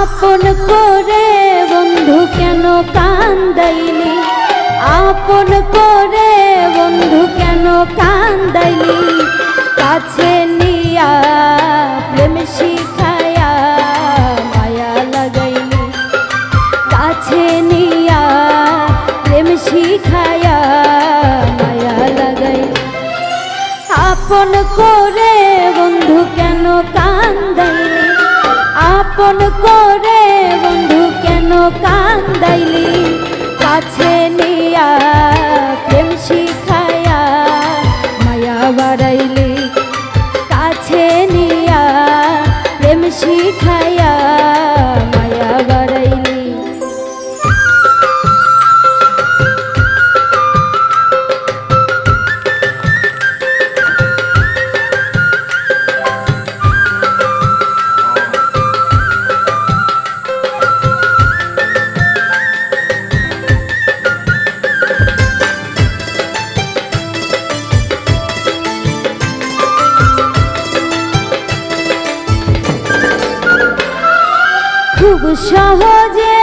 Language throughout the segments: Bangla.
আপন করে বন্ধু কেন কান্দাইলি? আপন করে বন্ধু কেন কান্দাইলি? কাছে নিয়া প্রেম শিখায়া মায়া লাগাইলি। কাছে নিয়া প্রেম শিখায়া মায়া লাগাইলি। আপন করে আপন করে বন্ধু কেন কান্দাইলি? কাছে নিয়া খুব সহজে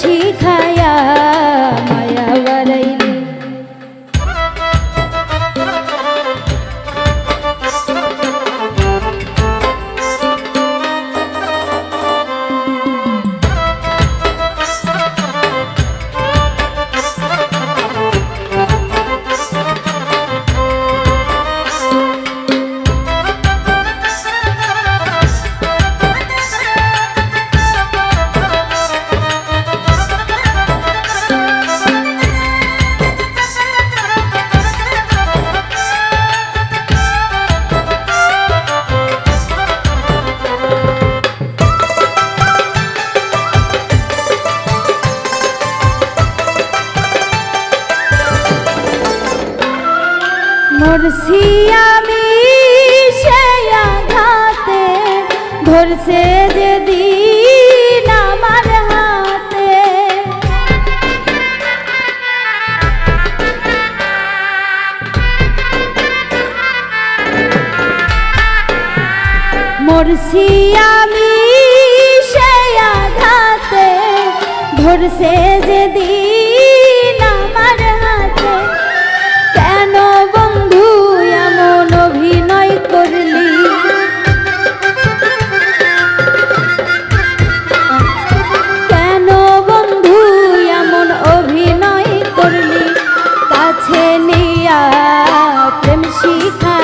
শিখায়া মরছি আমি সেই আঘাতে ধরছে যে আমার হাতে। মরছি আমি সেই আঘাতে ধরছে যে কাছে নিয়া প্রেম শিখায়া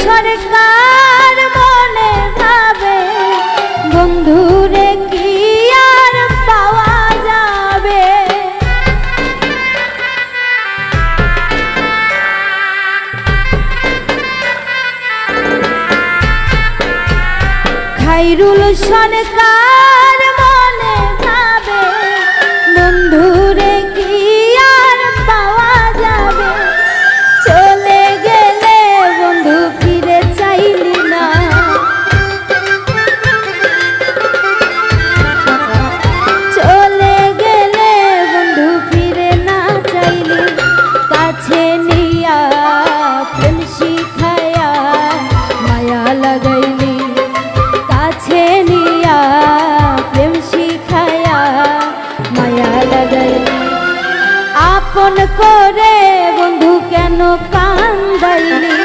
সরকার মনে ভাবে বন্ধুরে কি আর পাওয়া যাবে? খাইরুল সরকার মনে ভাবে বন্ধু আপন করে বন্ধু কেন কান্দাইলি?